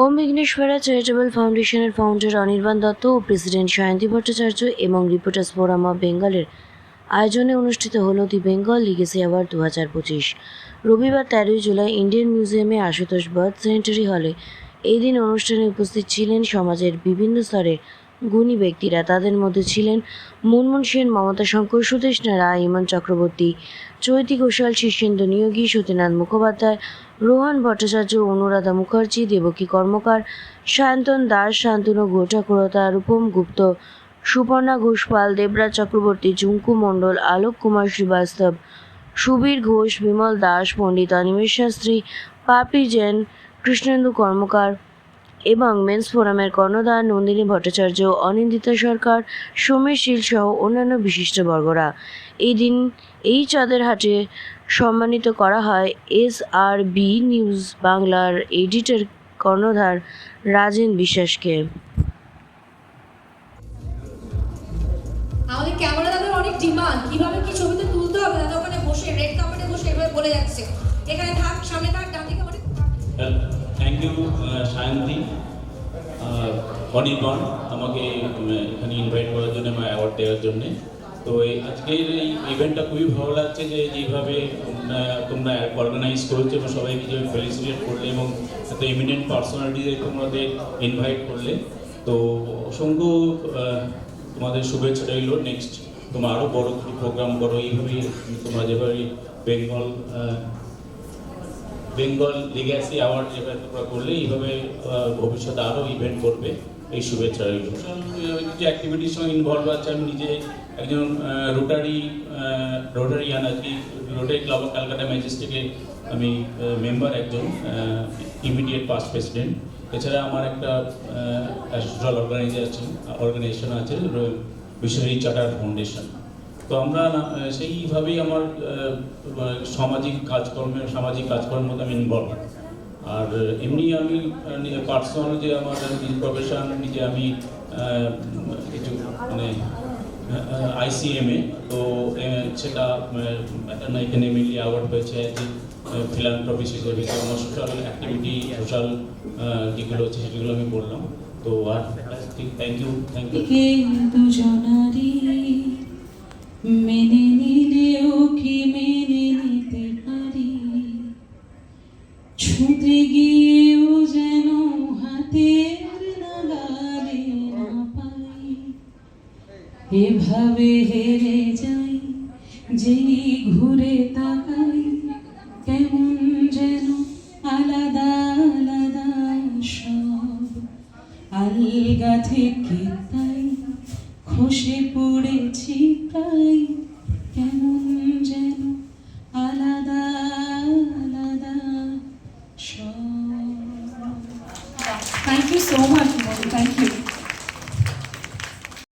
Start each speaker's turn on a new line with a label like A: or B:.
A: ওম Bighneshwara charitable ফাউন্ডেশনের founder Anirban Dutta ও president Sayanti Bhattacharya এবং রিপোর্টার্স ফোরাম অফ বেঙ্গলের আয়োজনে অনুষ্ঠিত হল দি বেঙ্গল লিগেসি অ্যাওয়ার্ড দু হাজার পঁচিশ। রবিবার তেরোই জুলাই ইন্ডিয়ান মিউজিয়ামে আশুতোষ বার্থ সেন্টারি হলে এই দিন অনুষ্ঠানে উপস্থিত ছিলেন সমাজের বিভিন্ন স্তরের গুণী ব্যক্তিরা। তাদের মধ্যে ছিলেন মুনমুন সেন, মমতা শঙ্কর, সুদেষ্ণা রায় ইমন চক্রবর্তী, চৈতী ঘোষাল, শীর্ষেন্দু নিয়োগী সতীনাথ মুখোপাধ্যায় রোহন ভট্টাচার্য, অনুরাধা মুখার্জি, দেবকী কর্মকার, সায়ন্তন দাস, শান্তনু ঘোটাকুরতা রূপম গুপ্ত, সুপর্ণা ঘোষপাল, দেবরাজ চক্রবর্তী জুঙ্কু মণ্ডল, আলোক কুমার শ্রীবাস্তব, সুবীর ঘোষ, বিমল দাস, পণ্ডিত অনিমেষ শাস্ত্রী পাপড়ি জেন, কৃষ্ণেন্দু কর্মকার এবং মেন্স ফোরামের কর্ণধার নন্দিনী ভট্টাচার্য, অনিন্দিতা সরকার সোমেশ শীল সহ অন্যান্য বিশিষ্টবর্গরা এই দিন এই চাঁদের হাটে সম্মানিত করা হয় এস আর বি নিউজ বাংলার এডিটর কর্ণধার রাজেন বিশ্বাসকে।
B: আমাদের ক্যামেরা দাদার অনেক ডিমান্ড। কীভাবে কি ছবিতে তুলতে হবে? দাদা ওখানে বসে রেড কার্পেটে বসে এভাবে বলে যাচ্ছে। এখানে থাক সামনে থাক ডান দিকে অনেক
C: থ্যাংক ইউ সায়ন্তী অনির্বাণ আমাকে এখানে ইনভাইট করার জন্য আমার অ্যাওয়ার্ড দেওয়ার জন্য। তো এই আজকের এই ইভেন্টটা খুবই ভালো লাগছে যে যেভাবে তোমরা অর্গানাইজ করেছ এবং সবাইকে যেভাবে ফেলিসিটেট করলে এবং এত এমিনেন্ট পার্সোনালিটিদের তোমাদের ইনভাইট করলে। তো অসংখ্য তোমাদের শুভেচ্ছা রইল। নেক্সট তোমরা আরও বড় প্রোগ্রাম করো। এইভাবেই তোমরা যেভাবে বেঙ্গল বেঙ্গল লিগ্যাসি অ্যাওয়ার্ড যেভাবে তোমরা করলে, এইভাবে ভবিষ্যতে আরও ইভেন্ট করবে। এই শুভেচ্ছা রইল। কিছু অ্যাক্টিভিটির সঙ্গে ইনভলভ আছে, আমি নিজে একজন রোটারি রোটারিয়ান আর রোটারি ক্লাব অফ ক্যালকাটা ম্যাজিস্ট্রেটে আমি মেম্বার একজন ইমিডিয়েট পাস্ট প্রেসিডেন্ট এছাড়া আমার একটা সোশ্যাল অর্গানাইজেশন অর্গানাইজেশন আছে বিশ্বরী চার্টার ফাউন্ডেশন তো আমরা সেইভাবেই আমার সামাজিক কাজকর্মে, সামাজিক কর্মের মধ্যে আমি ইনভলভ আর এমনি আমি পার্সোনাল যে আমার নিজের প্রফেশন, নিজে আমি কিছু মানে আইসিএমএ তো সেটা এখানে মিলিয়ে অ্যাওয়ার্ড হয়েছে ফিলান্থ্রপিস হিসেবে আমার সোশ্যাল অ্যাক্টিভিটি সোশ্যাল যেগুলো আছে সেগুলো আমি বললাম। তো, আর থ্যাংক ইউ থ্যাংক ইউ
D: কিন্তু জনারি মেনে এভাবে হেরে যাই, যেই ঘুরে তাকাই, কেমন যেন আলাদা আলাদা সব। আলগা থেকে তাই খসে পড়েছি প্রায়, কেমন যেন আলাদা আলাদা সব। Thank you so much thank you